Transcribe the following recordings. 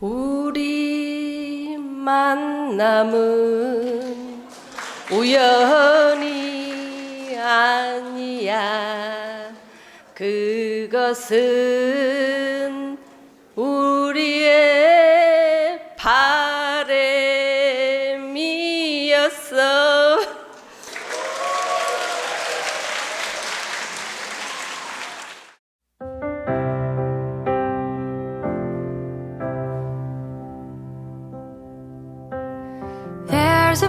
우리 만남은 우연이 아니야. 그것은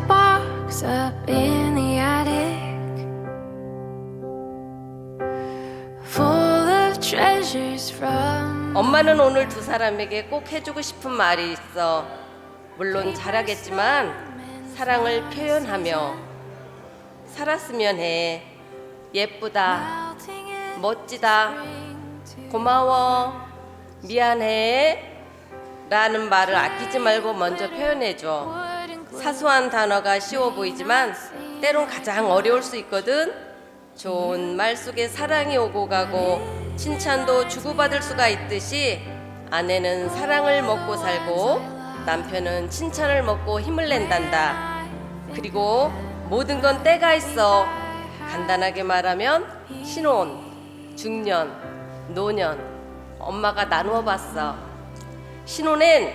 box up in the attic full of treasures from 엄마는 오늘 두 사람에게 꼭 해주고 싶은 말이 있어. 물론 잘하겠지만 사랑을 표현하며 살았으면 해. 예쁘다. 멋지다. 고마워. 미안해. 라는 말을 아끼지 말고 먼저 표현해줘. 사소한 단어가 쉬워 보이지만 때론 가장 어려울 수 있거든. 좋은 말 속에 사랑이 오고 가고 칭찬도 주고받을 수가 있듯이 아내는 사랑을 먹고 살고 남편은 칭찬을 먹고 힘을 낸단다. 그리고 모든 건 때가 있어. 간단하게 말하면 신혼, 중년, 노년 엄마가 나누어 봤어. 신혼엔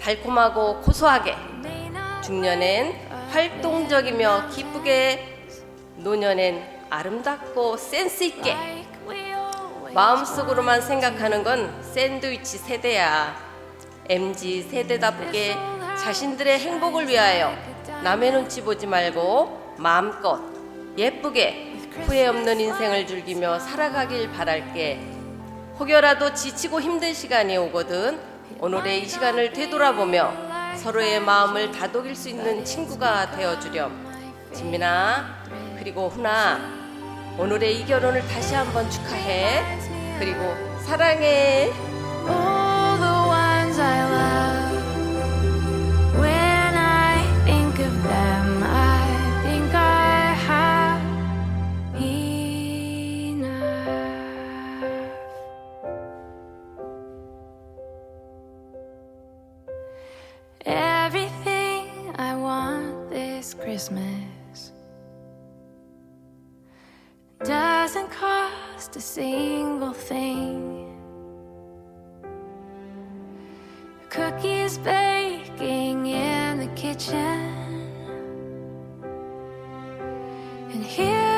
달콤하고 고소하게 중년엔 활동적이며 기쁘게 노년엔 아름답고 센스 있게 마음속으로만 생각하는 건 샌드위치 세대야. MZ 세대답게 자신들의 행복을 위하여 남의 눈치 보지 말고 마음껏 예쁘게 후회 없는 인생을 즐기며 살아가길 바랄게. 혹여라도 지치고 힘든 시간이 오거든 오늘의 이 시간을 되돌아보며 서로의 마음을 다독일 수 있는 친구가 되어주렴. 진민아 그리고 훈아 오늘의 이 결혼을 다시 한번 축하해. 그리고 사랑해 Christmas doesn't cost a single thing. Cookies baking in the kitchen, and here.